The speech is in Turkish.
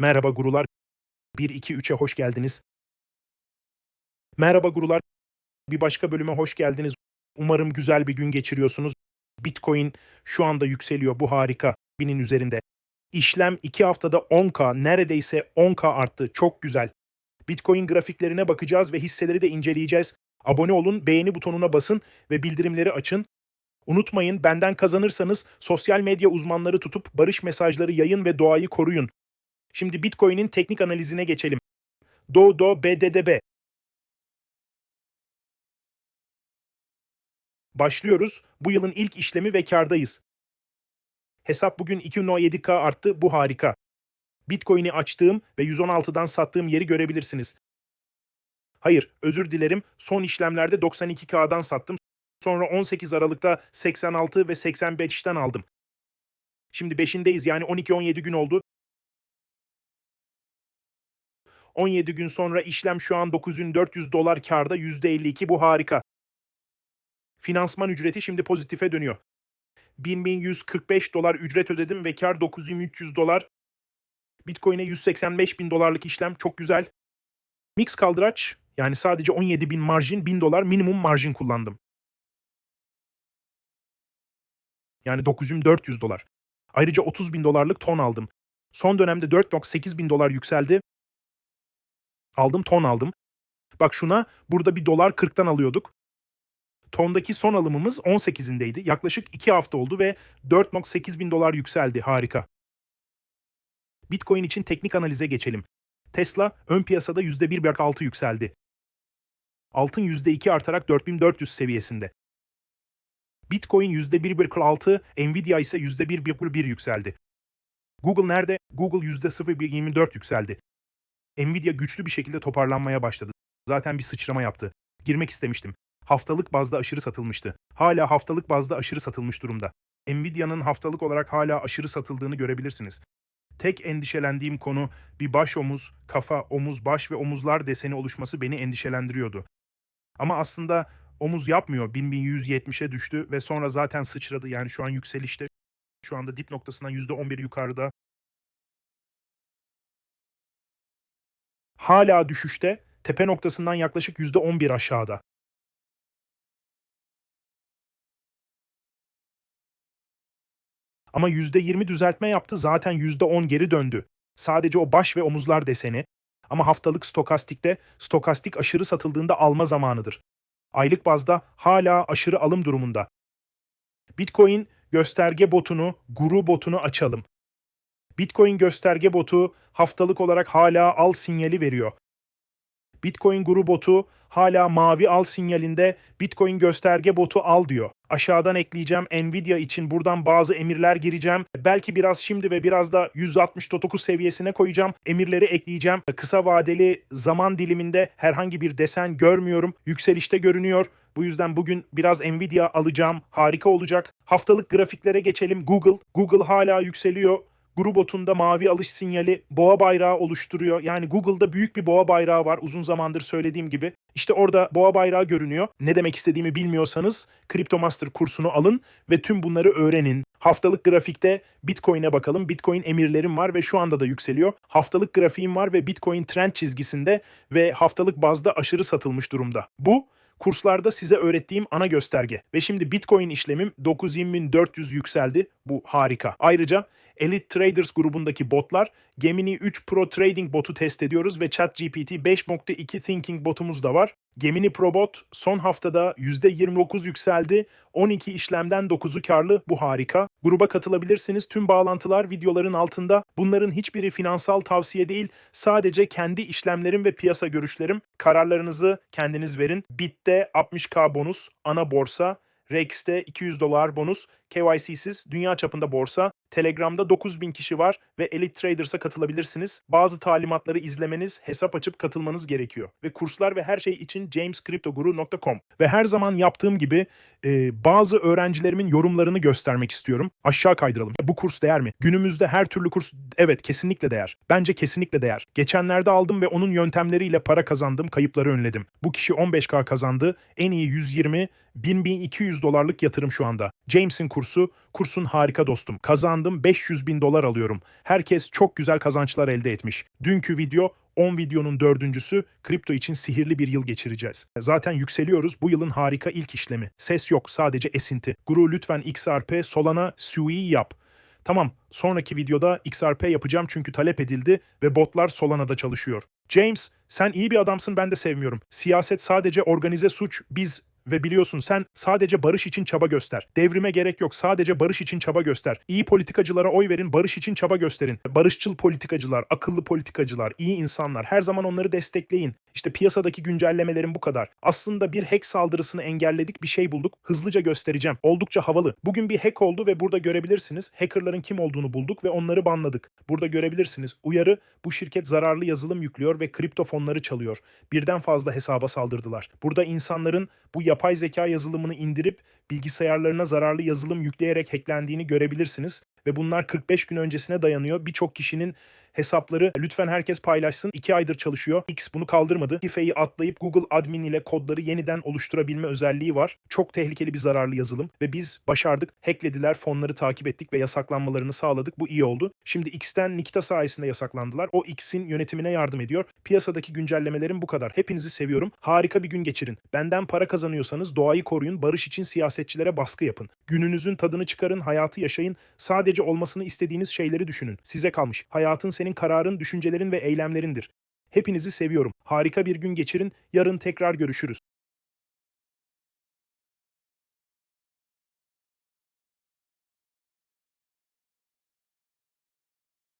Merhaba gurular. 1 2 3'e hoş geldiniz. Merhaba gurular. Bir başka bölüme hoş geldiniz. Umarım güzel bir gün geçiriyorsunuz. Bitcoin şu anda yükseliyor. Bu harika. Binin üzerinde. İşlem 2 haftada 10K, neredeyse 10K arttı. Çok güzel. Bitcoin grafiklerine bakacağız ve hisseleri de inceleyeceğiz. Abone olun, beğeni butonuna basın ve bildirimleri açın. Unutmayın benden kazanırsanız sosyal medya uzmanları tutup barış mesajları yayın ve doğayı koruyun. Şimdi Bitcoin'in teknik analizine geçelim. Do Do BDDB. Başlıyoruz. Bu yılın ilk işlemi ve kardayız. Hesap bugün 2.7K arttı. Bu harika. Bitcoin'i açtığım ve 116'dan sattığım yeri görebilirsiniz. Hayır, özür dilerim. Son işlemlerde 92K'dan sattım. Sonra 18 Aralık'ta 86 ve 85'ten aldım. Şimdi 5'indeyiz yani 12-17 gün oldu. 17 gün sonra işlem şu an 9400 dolar karda %52 bu harika. Finansman ücreti şimdi pozitife dönüyor. 1145 dolar ücret ödedim ve kar 9300 dolar. Bitcoin'e 185 bin dolarlık işlem çok güzel. Mix kaldıraç yani sadece 17 bin marjin 1000 dolar minimum marjin kullandım. Yani 9400 dolar. Ayrıca 30 bin dolarlık ton aldım. Son dönemde 4.8 bin dolar yükseldi. Aldım ton aldım. Bak şuna burada bir dolar 40'tan alıyorduk. Tondaki son alımımız 18'indeydi. Yaklaşık 2 hafta oldu ve 4.8 bin dolar yükseldi. Harika. Bitcoin için teknik analize geçelim. Tesla ön piyasada %1,6 yükseldi. Altın %2 artarak 4400 seviyesinde. Bitcoin %1,46, Nvidia ise %1,1 yükseldi. Google nerede? Google %0,24 yükseldi. Nvidia güçlü bir şekilde toparlanmaya başladı. Zaten bir sıçrama yaptı. Girmek istemiştim. Haftalık bazda aşırı satılmıştı. Hala haftalık bazda aşırı satılmış durumda. Nvidia'nın haftalık olarak hala aşırı satıldığını görebilirsiniz. Tek endişelendiğim konu bir baş omuz, kafa, omuz, baş ve omuzlar deseni oluşması beni endişelendiriyordu. Ama aslında omuz yapmıyor. 1170'e düştü ve sonra zaten sıçradı. Yani şu an yükselişte. Şu anda dip noktasından %11 yukarıda. Hala düşüşte. Tepe noktasından yaklaşık %11 aşağıda. Ama %20 düzeltme yaptı zaten %10 geri döndü. Sadece o baş ve omuzlar deseni. Ama haftalık stokastikte stokastik aşırı satıldığında alma zamanıdır. Aylık bazda hala aşırı alım durumunda. Bitcoin gösterge botunu, guru botunu açalım. Bitcoin gösterge botu haftalık olarak hala al sinyali veriyor. Bitcoin guru botu hala mavi al sinyalinde Bitcoin gösterge botu al diyor. Aşağıdan ekleyeceğim Nvidia için buradan bazı emirler gireceğim. Belki biraz şimdi ve biraz da 169 seviyesine koyacağım. Emirleri ekleyeceğim. Kısa vadeli zaman diliminde herhangi bir desen görmüyorum. Yükselişte görünüyor. Bu yüzden bugün biraz Nvidia alacağım. Harika olacak. Haftalık grafiklere geçelim. Google. Google hala yükseliyor. Grubot'unda mavi alış sinyali boğa bayrağı oluşturuyor. Yani Google'da büyük bir boğa bayrağı var uzun zamandır söylediğim gibi. İşte orada boğa bayrağı görünüyor. Ne demek istediğimi bilmiyorsanız CryptoMaster kursunu alın ve tüm bunları öğrenin. Haftalık grafikte Bitcoin'e bakalım. Bitcoin emirlerim var ve şu anda da yükseliyor. Haftalık grafiğim var ve Bitcoin trend çizgisinde ve haftalık bazda aşırı satılmış durumda. Bu kurslarda size öğrettiğim ana gösterge. Ve şimdi Bitcoin işlemim 9.400 yükseldi. Bu harika. Ayrıca Elite Traders grubundaki botlar Gemini 3 Pro Trading botu test ediyoruz ve ChatGPT 5.2 Thinking botumuz da var. Gemini Pro bot son haftada %29 yükseldi. 12 işlemden 9'u karlı. Bu harika. Gruba katılabilirsiniz. Tüm bağlantılar videoların altında. Bunların hiçbiri finansal tavsiye değil. Sadece kendi işlemlerim ve piyasa görüşlerim. Kararlarınızı kendiniz verin. Bit'te 60k bonus, ana borsa, Rex'te 200 dolar bonus, KYC'siz dünya çapında borsa, Telegram'da 9000 kişi var ve Elite Traders'a katılabilirsiniz. Bazı talimatları izlemeniz, hesap açıp katılmanız gerekiyor. Ve kurslar ve her şey için jamescryptoguru.com. Ve her zaman yaptığım gibi e, bazı öğrencilerimin yorumlarını göstermek istiyorum. Aşağı kaydıralım. Bu kurs değer mi? Günümüzde her türlü kurs evet kesinlikle değer. Bence kesinlikle değer. Geçenlerde aldım ve onun yöntemleriyle para kazandım, kayıpları önledim. Bu kişi 15k kazandı. En iyi 120 1200 dolarlık yatırım şu anda. James'in kursu, kursun harika dostum. Kazan kazandım 500 bin dolar alıyorum. Herkes çok güzel kazançlar elde etmiş. Dünkü video 10 videonun dördüncüsü kripto için sihirli bir yıl geçireceğiz. Zaten yükseliyoruz bu yılın harika ilk işlemi. Ses yok sadece esinti. Guru lütfen XRP Solana Sui yap. Tamam, sonraki videoda XRP yapacağım çünkü talep edildi ve botlar Solana'da çalışıyor. James, sen iyi bir adamsın ben de sevmiyorum. Siyaset sadece organize suç, biz ve biliyorsun sen sadece barış için çaba göster. Devrime gerek yok sadece barış için çaba göster. İyi politikacılara oy verin, barış için çaba gösterin. Barışçıl politikacılar, akıllı politikacılar, iyi insanlar her zaman onları destekleyin. İşte piyasadaki güncellemelerin bu kadar. Aslında bir hack saldırısını engelledik, bir şey bulduk. Hızlıca göstereceğim. Oldukça havalı. Bugün bir hack oldu ve burada görebilirsiniz. Hackerların kim olduğunu bulduk ve onları banladık. Burada görebilirsiniz. Uyarı bu şirket zararlı yazılım yüklüyor ve kripto fonları çalıyor. Birden fazla hesaba saldırdılar. Burada insanların bu yapay zeka yazılımını indirip bilgisayarlarına zararlı yazılım yükleyerek hacklendiğini görebilirsiniz ve bunlar 45 gün öncesine dayanıyor. Birçok kişinin hesapları lütfen herkes paylaşsın. 2 aydır çalışıyor. X bunu kaldırmadı. Şifreyi atlayıp Google admin ile kodları yeniden oluşturabilme özelliği var. Çok tehlikeli bir zararlı yazılım ve biz başardık. Hacklediler, fonları takip ettik ve yasaklanmalarını sağladık. Bu iyi oldu. Şimdi X'ten Nikita sayesinde yasaklandılar. O X'in yönetimine yardım ediyor. Piyasadaki güncellemelerim bu kadar. Hepinizi seviyorum. Harika bir gün geçirin. Benden para kazanıyorsanız doğayı koruyun. Barış için siyasetçilere baskı yapın. Gününüzün tadını çıkarın, hayatı yaşayın. Sadece olmasını istediğiniz şeyleri düşünün. Size kalmış. Hayatın senin kararın, düşüncelerin ve eylemlerindir. Hepinizi seviyorum. Harika bir gün geçirin. Yarın tekrar görüşürüz.